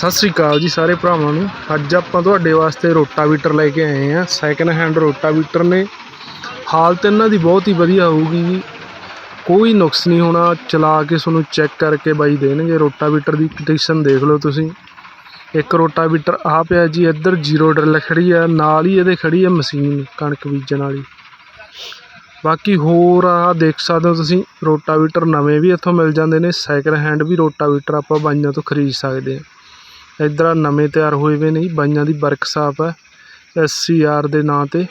ਸਤਿ ਸ੍ਰੀ ਅਕਾਲ ਜੀ ਸਾਰੇ ਭਰਾਵਾਂ ਨੂੰ। ਅੱਜ ਆਪਾਂ ਤੁਹਾਡੇ ਵਾਸਤੇ ਰੋਟਾਵੀਟਰ ਲੈ ਕੇ ਆਏ ਆ ਸੈਕੰਡ ਹੈਂਡ ਰੋਟਾਵੀਟਰ ਨੇ। ਹਾਲਤ ਇਹਨਾਂ ਦੀ ਬਹੁਤ ਹੀ ਵਧੀਆ ਹੋਊਗੀ ਜੀ। ਕੋਈ ਨੁਕਸ ਨਹੀਂ ਹੋਣਾ। ਚਲਾ ਕੇ ਤੁਹਾਨੂੰ ਚੈੱਕ ਕਰਕੇ ਬਾਈ ਦੇਣਗੇ। ਰੋਟਾਵੀਟਰ ਦੀ ਕੰਡੀਸ਼ਨ ਦੇਖ ਲਓ ਤੁਸੀਂ। ਇੱਕ ਰੋਟਾਵੀਟਰ ਆ ਪਿਆ ਜੀ, ਇੱਧਰ ਜ਼ੀਰੋ ਡਰਿਲ ਖੜੀ ਆ। ਨਾਲ ਹੀ ਇਹਦੇ ਖੜੀ ਆ ਮਸ਼ੀਨ, ਕਣਕ ਬੀਜਣ ਵਾਲੀ। ਬਾਕੀ ਹੋਰ ਆ, ਦੇਖ ਸਕਦੇ ਹੋ ਤੁਸੀਂ, ਰੋਟਾਵੀਟਰ ਨਵੇਂ ਵੀ ਇੱਥੋਂ ਮਿਲ ਜਾਂਦੇ ਨੇ। ਸੈਕਿੰਡ ਹੈਂਡ ਵੀ ਰੋਟਾਵੀਟਰ ਆਪਾਂ ਬਾਈਆਂ ਤੋਂ ਖਰੀਦ ਸਕਦੇ ਹਾਂ। ਇੱਧਰ ਆ ਨਵੇਂ ਤਿਆਰ ਹੋਏ ਵੇ ਨੇ ਜੀ, ਬਾਈਆਂ ਦੀ ਵਰਕਸ਼ਾਪ ਹੈ ਐਸ ਸੀ ਆਰ ਦੇ ਨਾਂ ਤੇ।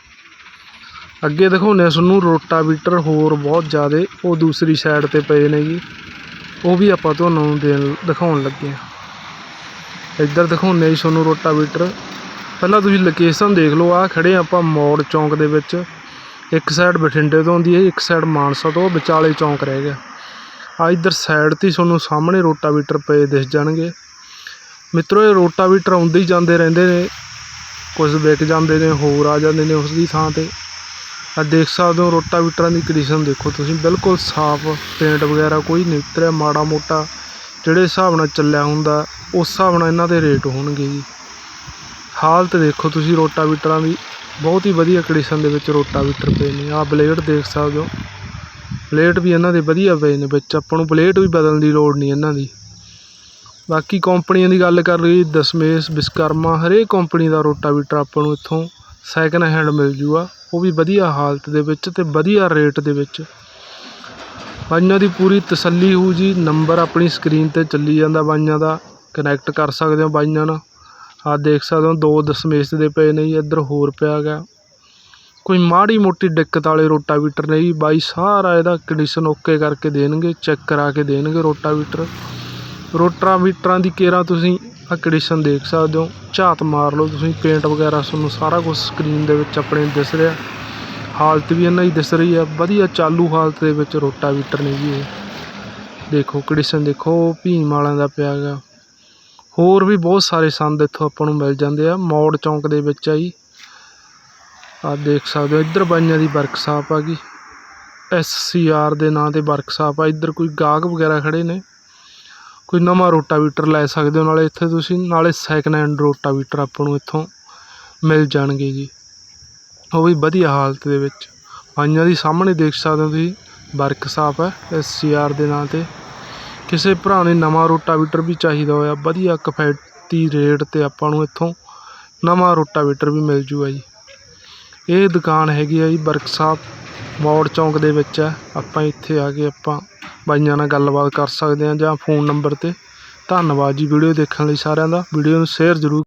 ਅੱਗੇ ਦਿਖਾਉਂਦੇ ਆ ਤੁਹਾਨੂੰ, ਰੋਟਾਵੀਟਰ ਹੋਰ ਬਹੁਤ ਜ਼ਿਆਦਾ, ਉਹ ਦੂਸਰੀ ਸਾਈਡ ਤੇ ਪਏ ਨੇ ਜੀ। ਉਹ ਵੀ ਆਪਾਂ ਤੁਹਾਨੂੰ ਦੇਣ, ਦਿਖਾਉਣ ਲੱਗੇ ਆ ਇੱਧਰ ਦਿਖਾਉਂਦੇ ਆ ਜੀ ਤੁਹਾਨੂੰ ਰੋਟਾਵੀਟਰ। ਪਹਿਲਾਂ ਤੁਸੀਂ ਲੋਕੇਸ਼ਨ ਦੇਖ ਲਓ ਆ ਖੜੇ ਆ ਆਪਾਂ ਮੋੜ ਚੌਂਕ ਦੇ ਵਿੱਚ। ਇੱਕ ਸਾਈਡ ਬਠਿੰਡੇ ਤੋਂ ਆਉਂਦੀ ਹੈ, ਇੱਕ ਸਾਈਡ ਮਾਨਸਾ ਤੋਂ, ਵਿਚਾਲੇ ਚੌਂਕ ਰਹਿ ਗਿਆ। ਆ ਇੱਧਰ ਸਾਈਡ ਤੇ ਹੀ ਤੁਹਾਨੂੰ ਸਾਹਮਣੇ ਰੋਟਾਵੀਟਰ ਪਏ ਦਿਸ ਜਾਣਗੇ। ਮਿੱਤਰੋ, ਇਹ ਰੋਟਾਵੀਟਰ ਆਉਂਦੇ ਹੀ ਜਾਂਦੇ ਰਹਿੰਦੇ ਨੇ। ਕੁਝ ਵਿਕ ਜਾਂਦੇ ਨੇ, ਹੋਰ ਆ ਜਾਂਦੇ ਨੇ ਉਸ ਦੀ ਥਾਂ ਤੇ। ਆ ਦੇਖ ਸਕਦੇ ਹੋ ਰੋਟਾਵੀਟਰਾਂ ਦੀ ਕੰਡੀਸ਼ਨ ਦੇਖੋ ਤੁਸੀਂ। ਬਿਲਕੁਲ ਸਾਫ਼ ਪੇਂਟ ਵਗੈਰਾ ਕੋਈ ਨਹੀਂ ਉਤਰਿਆ, ਮਾੜਾ ਮੋਟਾ ਜਿਹੜੇ ਹਿਸਾਬ ਨਾਲ ਚੱਲਿਆ ਹੁੰਦਾ, ਉਸ ਹਿਸਾਬ ਨਾਲ ਇਹਨਾਂ ਦੇ ਰੇਟ ਹੋਣਗੇ ਜੀ। ਹਾਲਤ ਦੇਖੋ ਤੁਸੀਂ ਰੋਟਾਵੀਟਰਾਂ ਦੀ। ਬਹੁਤ ਹੀ ਵਧੀਆ ਕੰਡੀਸ਼ਨ ਦੇ ਵਿੱਚ ਰੋਟਾਵੀਟਰ ਪਏ ਨੇ। ਆਹ ਬਲੇਡ ਦੇਖ ਸਕਦੇ ਹੋ। ਬਲੇਡ ਵੀ ਇਹਨਾਂ ਦੇ ਵਧੀਆ ਪਏ ਨੇ ਵਿੱਚ। ਆਪਾਂ ਨੂੰ ਬਲੇਡ ਵੀ ਬਦਲਣ ਦੀ ਲੋੜ ਨਹੀਂ ਇਹਨਾਂ ਦੀ। ਬਾਕੀ ਕੰਪਨੀਆਂ ਦੀ ਗੱਲ ਕਰ ਲਈ ਦਸ਼ਮੇਸ਼ ਵਿਸ਼ਕਰਮਾ ਹਰੇਕ ਕੰਪਨੀ ਦਾ ਰੋਟਾਵੀਟਰ ਆਪਾਂ ਨੂੰ ਇੱਥੋਂ ਸੈਕਿੰਡ ਹੈਂਡ ਮਿਲ ਜੂਗਾ। ਉਹ ਵੀ ਵਧੀਆ ਹਾਲਤ ਦੇ ਵਿੱਚ ਅਤੇ ਵਧੀਆ ਰੇਟ ਦੇ ਵਿੱਚ। ਬਾਈਆਂ ਦੀ ਪੂਰੀ ਤਸੱਲੀ ਹੋਊ ਜੀ ਨੰਬਰ ਆਪਣੀ ਸਕਰੀਨ ਤੇ ਚੱਲੀ ਜਾਂਦਾ ਬਾਈਆਂ ਦਾ। ਕਨੈਕਟ ਕਰ ਸਕਦੇ ਹੋ ਬਾਈਆਂ ਨਾਲ। ਆਹ ਦੇਖ ਸਕਦੇ ਹੋ, ਦੋ ਦਸ਼ਮੇਸ਼ ਦੇ ਪਏ ਨੇ ਜੀ, ਇੱਧਰ ਹੋਰ ਪਿਆ ਗਿਆ ਕੋਈ ਮਾੜੀ ਮੋਟੀ ਦਿੱਕਤ ਵਾਲੇ ਰੋਟਾਵੀਟਰ ਨੇ ਜੀ, ਬਾਈ ਸਾਰਾ ਇਹਦਾ ਕੰਡੀਸ਼ਨ ਓਕੇ ਕਰਕੇ ਦੇਣਗੇ ਚੈੱਕ ਕਰਾ ਕੇ ਦੇਣਗੇ ਰੋਟਾਵੀਟਰ। ਰੋਟਰਾਂ ਵੀਟਰਾਂ ਦੀ ਕੇਰਾਂ ਤੁਸੀਂ ਆਹ ਕੰਡੀਸ਼ਨ ਦੇਖ ਸਕਦੇ ਹੋ। ਝਾਤ ਮਾਰ ਲਓ ਤੁਸੀਂ ਪੇਂਟ ਵਗੈਰਾ ਤੁਹਾਨੂੰ ਸਾਰਾ ਕੁਝ ਸਕਰੀਨ ਦੇ ਵਿੱਚ ਆਪਣੇ ਦਿਸ ਰਿਹਾ। ਹਾਲਤ ਵੀ ਇਹਨਾਂ ਦੀ ਦਿਸ ਰਹੀ ਆ, ਵਧੀਆ ਚਾਲੂ ਹਾਲਤ ਦੇ ਵਿੱਚ ਰੋਟਾ ਵੀਟਰ ਨੇ ਜੀ ਇਹ। ਦੇਖੋ ਕੰਡੀਸ਼ਨ ਦੇਖੋ, ਭੀਮ ਵਾਲਿਆਂ ਦਾ ਪਿਆ ਗਾ ਹੋਰ ਵੀ ਬਹੁਤ ਸਾਰੇ ਸੰਦ ਇੱਥੋਂ ਆਪਾਂ ਨੂੰ ਮਿਲ ਜਾਂਦੇ ਆ, ਮੌੜ ਚੌਂਕ ਦੇ ਵਿੱਚ ਆ ਜੀ। ਆ ਦੇਖ ਸਕਦੇ ਹੋ, ਇੱਧਰ ਬਾਈਆਂ ਦੀ ਵਰਕਸ਼ਾਪ ਆ ਗਈ ਐਸ ਸੀ ਆਰ ਦੇ ਨਾਂ ਤੇ ਵਰਕਸ਼ਾਪ ਆ, ਇੱਧਰ ਕੋਈ ਗਾਹਕ ਵਗੈਰਾ ਖੜੇ ਨੇ। ਕੋਈ ਨਵਾਂ ਰੋਟਾਵੀਟਰ ਲੈ ਸਕਦੇ ਹੋ, ਨਾਲੇ ਇੱਥੇ ਤੁਸੀਂ ਨਾਲੇ ਸੈਕਿੰਡ ਹੈਂਡ ਰੋਟਾਵੀਟਰ ਆਪਾਂ ਨੂੰ ਇੱਥੋਂ ਮਿਲ ਜਾਣਗੇ ਜੀ। ਉਹ ਵੀ ਵਧੀਆ ਹਾਲਤ ਦੇ ਵਿੱਚ। ਬਾਈਆਂ ਦੀ ਸਾਹਮਣੇ ਦੇਖ ਸਕਦੇ ਹੋ ਤੁਸੀਂ ਵਰਕਸ਼ਾਪ ਹੈ ਐਸ ਸੀ ਆਰ ਦੇ ਨਾਂ ਤੇ। ਕਿਸੇ ਭਰਾ ਨੇ ਨਵਾਂ ਰੋਟਾਵੀਟਰ ਵੀ ਚਾਹੀਦਾ ਹੋਇਆ, ਵਧੀਆ ਕਿਫਾਇਤੀ ਰੇਟ ਤੇ ਆਪਾਂ ਨੂੰ ਇੱਥੋਂ ਨਵਾਂ ਰੋਟਾਵੀਟਰ ਵੀ ਮਿਲ ਜੂਗਾ ਜੀ। ਇਹ ਦੁਕਾਨ ਹੈਗੀ ਆ ਜੀ ਵਰਕਸ਼ਾਪ ਮੌੜ ਚੌਂਕ ਦੇ ਵਿੱਚ ਹੈ। ਆਪਾਂ ਇੱਥੇ ਆ ਕੇ ਆਪਾਂ ਬਾਈਆਂ ਨਾਲ ਗੱਲਬਾਤ ਕਰ ਸਕਦੇ ਹਾਂ ਜਾਂ ਫੋਨ ਨੰਬਰ ਤੇ। ਧੰਨਵਾਦ ਜੀ ਵੀਡੀਓ ਦੇਖਣ ਲਈ ਸਾਰਿਆਂ ਦਾ। ਵੀਡੀਓ ਨੂੰ ਸ਼ੇਅਰ ਜ਼ਰੂਰ